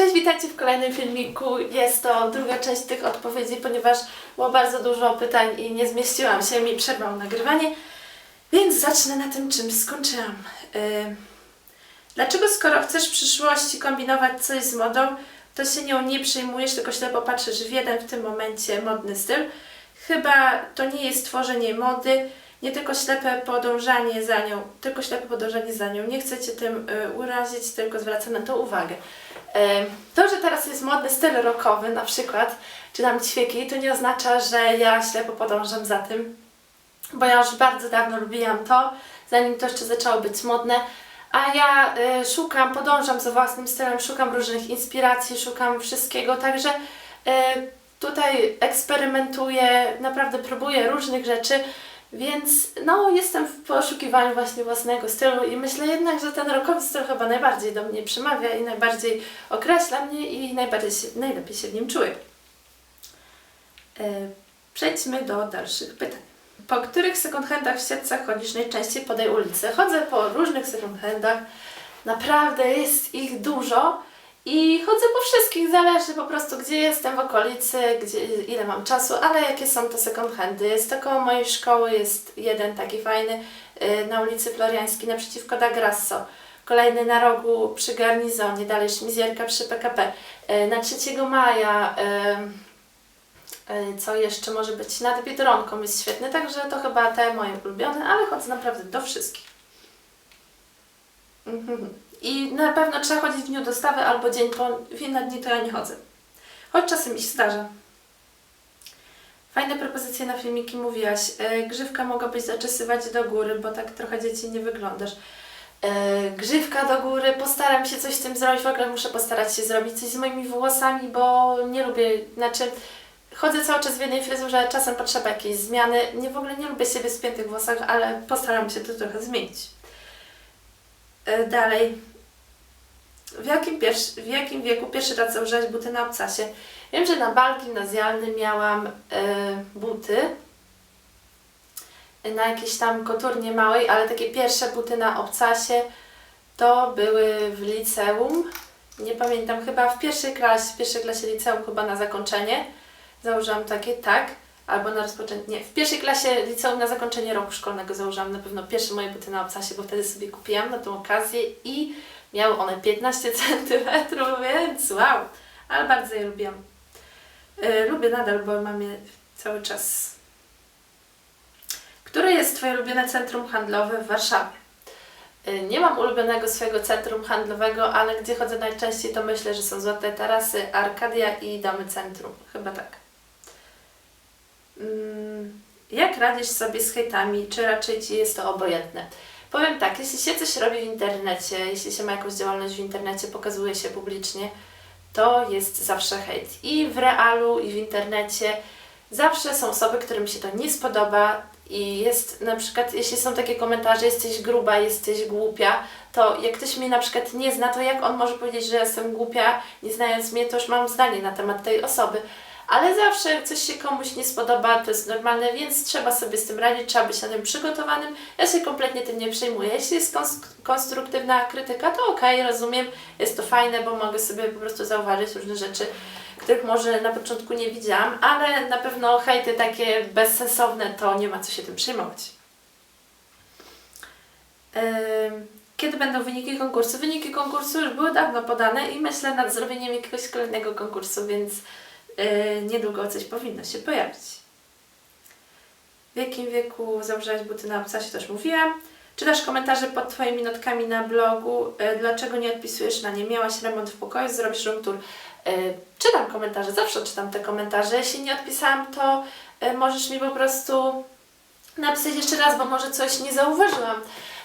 Cześć, witajcie w kolejnym filmiku. Jest to druga część tych odpowiedzi, ponieważ było bardzo dużo pytań i nie zmieściłam się, mi przerwał nagrywanie. Więc zacznę na tym, czym skończyłam. Yy, dlaczego skoro chcesz w przyszłości kombinować coś z modą, to się nią nie przejmujesz, tylko ślepo patrzysz w jeden w tym momencie modny styl? Chyba to nie jest tworzenie mody, nie tylko ślepe podążanie za nią, tylko ślepe podążanie za nią. Nie chcę Cię tym y, urazić, tylko zwracam na to uwagę. To, że teraz jest modny styl rockowy na przykład, czy tam ćwieki, to nie oznacza, że ja ślepo podążam za tym, bo ja już bardzo dawno lubiłam to, zanim to jeszcze zaczęło być modne, a ja y, szukam, podążam za własnym stylem, szukam różnych inspiracji, szukam wszystkiego, także y, tutaj eksperymentuję, naprawdę próbuję różnych rzeczy, więc no jestem w poszukiwaniu właśnie własnego stylu i myślę jednak, że ten rockowy styl chyba najbardziej do mnie przemawia i najbardziej określa mnie i najbardziej się, najlepiej się w nim czuję. E, Przejdźmy do dalszych pytań. Po których second handach w Siedlcach chodzisz najczęściej po tej ulicy? Chodzę po różnych second handach, naprawdę jest ich dużo i chodzę po wszystkich, zależy po prostu gdzie jestem w okolicy, gdzie, ile mam czasu, ale jakie są to second handy. To koło mojej szkoły, jest jeden taki fajny y, na ulicy Floriańskiej naprzeciwko Da Grasso. Kolejny na rogu przy garnizonie, dalej Szmizjerka przy PKP. Y, Na 3 maja y, co jeszcze może być? Nad Biedronką jest świetny, także to chyba te moje ulubione, ale chodzę naprawdę do wszystkich. Mhm. I na pewno trzeba chodzić w dniu dostawy albo dzień po, w inne dni to ja nie chodzę. Choć czasem mi się zdarza. Fajne propozycje na filmiki mówiłaś. E, grzywka mogłabyś zaczesywać do góry, bo tak trochę dzieci nie wyglądasz. E, grzywka do góry, postaram się coś z tym zrobić. W ogóle muszę postarać się zrobić coś z moimi włosami, bo nie lubię, znaczy chodzę cały czas w jednej fryzurze, czasem potrzeba jakiejś zmiany. Nie w ogóle nie lubię siebie w spiętych włosach, ale postaram się to trochę zmienić. E, Dalej. W jakim, pierwszy, w jakim wieku pierwszy raz założyłaś buty na obcasie? Wiem, że na bal gimnazjalny miałam e, buty na jakiejś tam koturnie małej, ale takie pierwsze buty na obcasie to były w liceum. Nie pamiętam, chyba w pierwszej klasie, w pierwszej klasie liceum, chyba na zakończenie założyłam takie, tak, albo na rozpoczęcie, nie, w pierwszej klasie liceum na zakończenie roku szkolnego założyłam na pewno pierwsze moje buty na obcasie, bo wtedy sobie kupiłam na tą okazję i miały one 15 cm, więc wow, ale bardzo je lubiłam. Yy, lubię nadal, bo mam je cały czas. Które jest Twoje ulubione centrum handlowe w Warszawie? Yy, Nie mam ulubionego swojego centrum handlowego, ale gdzie chodzę najczęściej, to myślę, że są Złote Tarasy, Arkadia i Domy Centrum. Chyba tak. Mm, Jak radzisz sobie z hejtami, czy raczej Ci jest to obojętne? Powiem tak, jeśli się coś robi w internecie, jeśli się ma jakąś działalność w internecie, pokazuje się publicznie, to jest zawsze hejt. I w realu, i w internecie zawsze są osoby, którym się to nie spodoba i jest na przykład, jeśli są takie komentarze, jesteś gruba, jesteś głupia, to jak ktoś mnie na przykład nie zna, to jak on może powiedzieć, że jestem głupia, nie znając mnie, to już mam zdanie na temat tej osoby. Ale zawsze jak coś się komuś nie spodoba, to jest normalne, więc trzeba sobie z tym radzić, trzeba być na tym przygotowanym. Ja się kompletnie tym nie przejmuję. Jeśli jest kons- konstruktywna krytyka, to okej, rozumiem, jest to fajne, bo mogę sobie po prostu zauważyć różne rzeczy, których może na początku nie widziałam, ale na pewno hejty takie bezsensowne, to nie ma co się tym przejmować. Kiedy będą wyniki konkursu? Wyniki konkursu już były dawno podane i myślę nad zrobieniem jakiegoś kolejnego konkursu, więc niedługo coś powinno się pojawić. W jakim wieku założyłaś buty na obcasie, już mówiłam. Czytasz komentarze pod Twoimi notkami na blogu. Yy, dlaczego nie odpisujesz na nie? Miałaś remont w pokoju, zrobisz room tour. Yy, czytam komentarze, zawsze czytam te komentarze. Jeśli nie odpisałam, to możesz mi po prostu napisać jeszcze raz, bo może coś nie zauważyłam.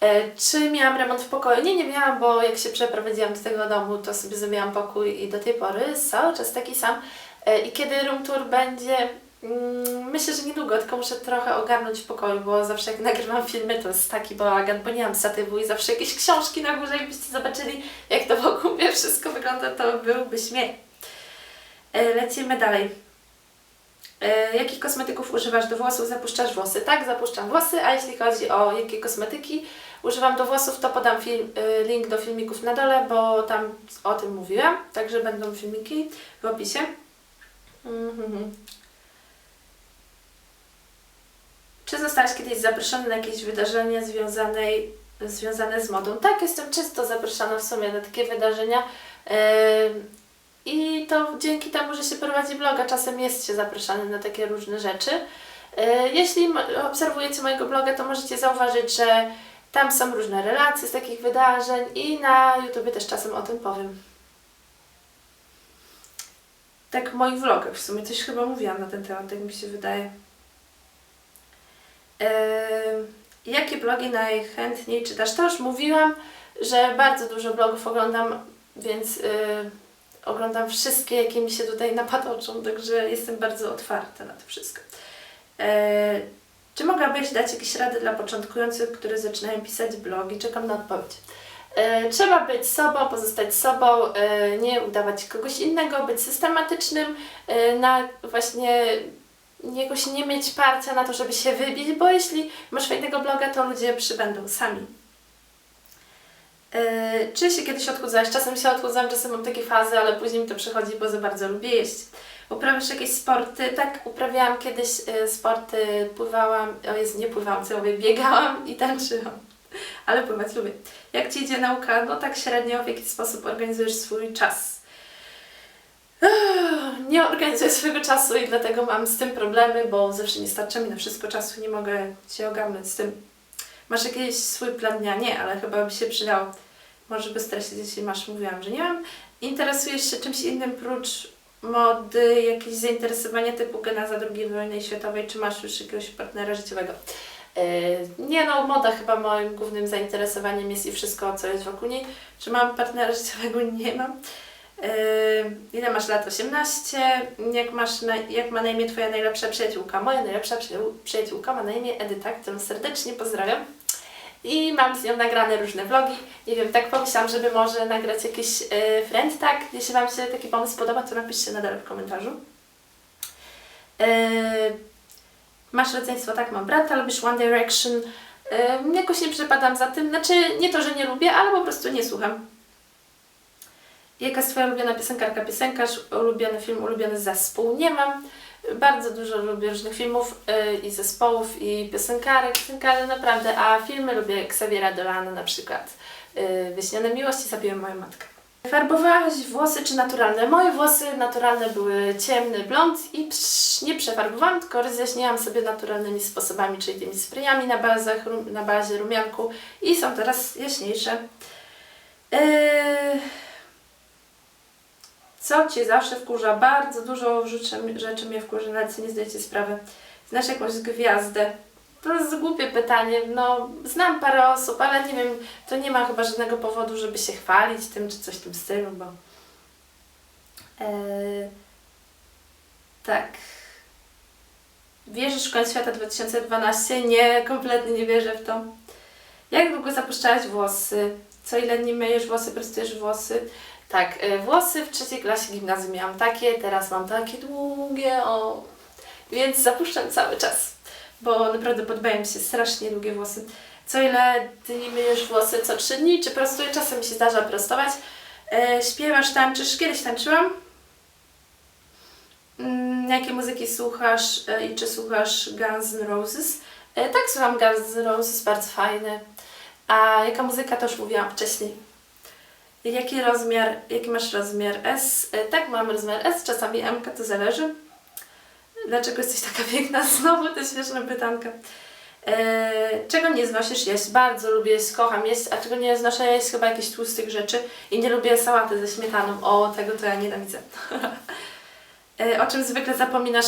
E, Czy miałam remont w pokoju? Nie, nie miałam, bo jak się przeprowadziłam do tego domu, to sobie zrobiłam pokój i do tej pory cały czas taki sam. E, I kiedy room tour będzie, mm, myślę, że niedługo, tylko muszę trochę ogarnąć w pokoju, bo zawsze jak nagrywam filmy, to jest taki bałagan, bo nie mam statywu i zawsze jakieś książki na górze, jakbyście zobaczyli, jak to wokół mnie wszystko wygląda, to byłby śmiech. E, Lecimy dalej. E, jakich kosmetyków używasz do włosów? Zapuszczasz włosy? Tak, zapuszczam włosy, a jeśli chodzi o jakie kosmetyki używam do włosów, to podam film, link do filmików na dole, bo tam o tym mówiłam, także będą filmiki w opisie. Mhm. Czy zostałaś kiedyś zaproszony na jakieś wydarzenie związane z modą? Tak, jestem często zapraszana w sumie na takie wydarzenia. Em, I to dzięki temu, że się prowadzi bloga, czasem jest się zapraszany na takie różne rzeczy. E, Jeśli obserwujecie mojego bloga, to możecie zauważyć, że tam są różne relacje z takich wydarzeń i na YouTube też czasem o tym powiem. Tak w moich vlogach w sumie coś chyba mówiłam na ten temat, tak mi się wydaje. Em, jakie blogi najchętniej czytasz? To już mówiłam, że bardzo dużo blogów oglądam, więc y, oglądam wszystkie, jakie mi się tutaj napadoczą, także jestem bardzo otwarta na to wszystko. E, czy mogłabyś dać jakieś rady dla początkujących, którzy zaczynają pisać blogi? Czekam na odpowiedź. E, Trzeba być sobą, pozostać sobą, e, nie udawać kogoś innego, być systematycznym, e, na właśnie jakoś nie mieć parcia na to, żeby się wybić, bo jeśli masz fajnego bloga, to ludzie przybędą sami. Czy się kiedyś odchudzałeś? Czasem się odchudzam, czasem mam takie fazy, ale później mi to przychodzi, bo za bardzo lubię jeść. Uprawiasz jakieś sporty? Tak, uprawiałam kiedyś sporty, pływałam, o Jezu, nie pływałam, co ja mówię, biegałam i tańczyłam. Ale pływać lubię. Jak Ci idzie nauka? No tak średnio, w jaki sposób organizujesz swój czas? Nie organizuję swojego czasu i dlatego mam z tym problemy, bo zawsze nie starcza mi na wszystko czasu, nie mogę się ogarnąć z tym. Masz jakiś swój plan dnia? Nie, ale chyba by się przydał. Może go stresie, jeśli masz, mówiłam, że nie mam. Interesujesz się czymś innym prócz mody, jakieś zainteresowania typu genaza II wojny światowej, czy masz już jakiegoś partnera życiowego? Yy, nie no, moda chyba moim głównym zainteresowaniem jest i wszystko, co jest wokół niej. Czy mam partnera życiowego? Nie mam. Yy, ile masz lat? 18. Jak, masz na, jak ma na imię Twoja najlepsza przyjaciółka? Moja najlepsza przyjaciół- przyjaciółka ma na imię Edyta, którą serdecznie pozdrawiam. I mam z nią nagrane różne vlogi. Nie wiem, tak pomyślałam, żeby może nagrać jakiś yy, friend tag. Jeśli Wam się taki pomysł podoba, to napiszcie na dole w komentarzu. Yy, masz rodzeństwo? Tak, mam brata. Lubisz One Direction? Yy, jakoś nie przepadam za tym. Znaczy, nie to, że nie lubię, ale po prostu nie słucham. Jaka jest Twoja ulubiona piosenkarka, piosenkarz, ulubiony film, ulubiony zespół? Nie mam. Bardzo dużo lubię różnych filmów yy, i zespołów i piosenkarek, piosenkarzy naprawdę, a filmy lubię Xaviera Dolana na przykład. Yy, Wyśnione miłości, zabiłem moją matkę. Farbowałaś włosy czy naturalne? Moje włosy naturalne były ciemny blond i psz, nie przefarbowałam, tylko rozjaśniłam sobie naturalnymi sposobami, czyli tymi sprayami na, bazach, na bazie rumianku i są teraz jaśniejsze. Yy... Co Cię zawsze wkurza? Bardzo dużo rzeczy, rzeczy mnie wkurza, nawet nie zdajecie sprawy. Znasz jakąś gwiazdę? To jest głupie pytanie. No, znam parę osób, ale nie wiem, to nie ma chyba żadnego powodu, żeby się chwalić tym, czy coś w tym stylu, bo... Eee, tak. Wierzysz w koniec świata 2012? Nie, kompletnie nie wierzę w to. Jak długo zapuszczałaś włosy? Co ile dni myjesz włosy, prostujesz włosy? Tak, y, włosy w trzeciej klasie gimnazjum miałam takie, teraz mam takie długie, o. Więc zapuszczam cały czas, bo naprawdę podobają mi się strasznie długie włosy. Co ile dni myjesz włosy? Co trzy dni? Czy prostuję? Czasem mi się zdarza prostować. E, śpiewasz, tańczysz? Kiedyś tańczyłam. Mm, jakie muzyki słuchasz e, i czy słuchasz Guns N' Roses? E, tak, słucham Guns N' Roses, bardzo fajne. A jaka muzyka, to już mówiłam wcześniej. Jaki rozmiar, jaki masz rozmiar S? E, Tak, mam rozmiar S, czasami M, to zależy. Dlaczego jesteś taka piękna? Znowu to śmieszne pytanka. E, czego nie znosisz jeść? Bardzo lubię jeść, kocham jeść, a czego nie znoszę jeść? Chyba jakichś tłustych rzeczy. I nie lubię sałaty ze śmietaną. O, tego to ja nienawidzę. e, o czym zwykle zapominasz?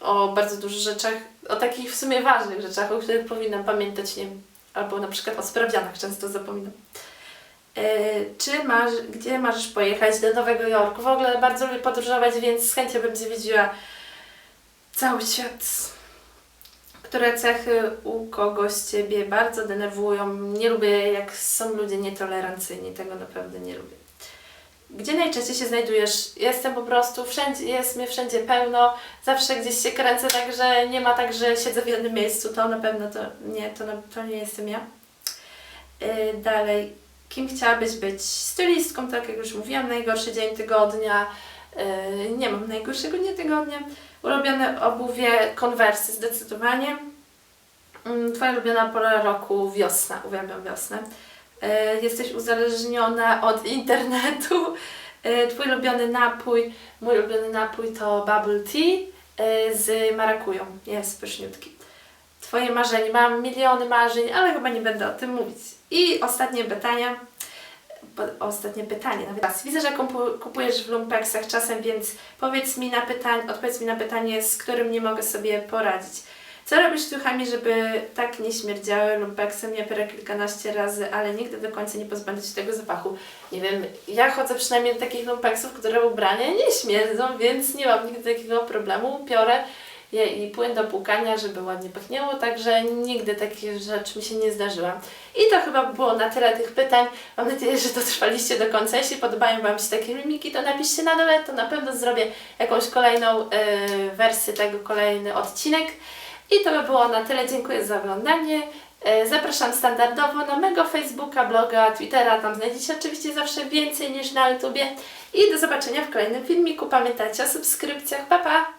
O bardzo dużych rzeczach, o takich w sumie ważnych rzeczach, o których powinnam pamiętać, nie wiem, albo na przykład o sprawdzianach często zapominam. E, Czy masz, gdzie możesz pojechać do Nowego Jorku? W ogóle bardzo lubię podróżować, więc z chęcią bym zwiedziła cały świat. Które cechy u kogoś Ciebie bardzo denerwują? Nie lubię, jak są ludzie nietolerancyjni, tego naprawdę nie lubię. Gdzie najczęściej się znajdujesz? Jestem po prostu wszędzie, jest mnie wszędzie pełno, zawsze gdzieś się kręcę, także nie ma tak, że siedzę w jednym miejscu, to na pewno to nie, to, to nie jestem ja. Yy, dalej, kim chciałabyś być? Stylistką, tak jak już mówiłam, najgorszy dzień tygodnia. Yy, nie mam najgorszego dnia tygodnia. Ulubione obuwie, konwersy zdecydowanie. Mm, Twoja ulubiona pora roku, wiosna. Uwielbiam wiosnę. Yy, Jesteś uzależniona od internetu. Yy, Twój ulubiony napój, mój ulubiony napój to bubble tea z marakują. Jest pyszniutki. Twoje marzenie. Mam miliony marzeń, ale chyba nie będę o tym mówić. I ostatnie pytanie. Ostatnie pytanie. Nawet. Widzę, że kupu- kupujesz w lumpeksach czasem, więc powiedz mi na pytanie, odpowiedz mi na pytanie, z którym nie mogę sobie poradzić. Co robisz z duchami, żeby tak nie śmierdziały lumpeksem? Ja piorę kilkanaście razy, ale nigdy do końca nie pozbędę się tego zapachu. Nie wiem, ja chodzę przynajmniej do takich lumpeksów, które ubrania nie śmierdzą, więc nie mam nigdy takiego problemu. Piorę je i płyn do płukania, żeby ładnie pachniało, także nigdy takich rzeczy mi się nie zdarzyła. I to chyba było na tyle tych pytań. Mam nadzieję, że dotrwaliście do końca. Jeśli podobają Wam się takie filmiki, to napiszcie na dole, to na pewno zrobię jakąś kolejną e, wersję tego, kolejny odcinek. I to by było na tyle. Dziękuję za oglądanie. E, Zapraszam standardowo na mego Facebooka, bloga, Twittera. Tam znajdziecie oczywiście zawsze więcej niż na YouTubie. I do zobaczenia w kolejnym filmiku. Pamiętajcie o subskrypcjach. Pa, pa!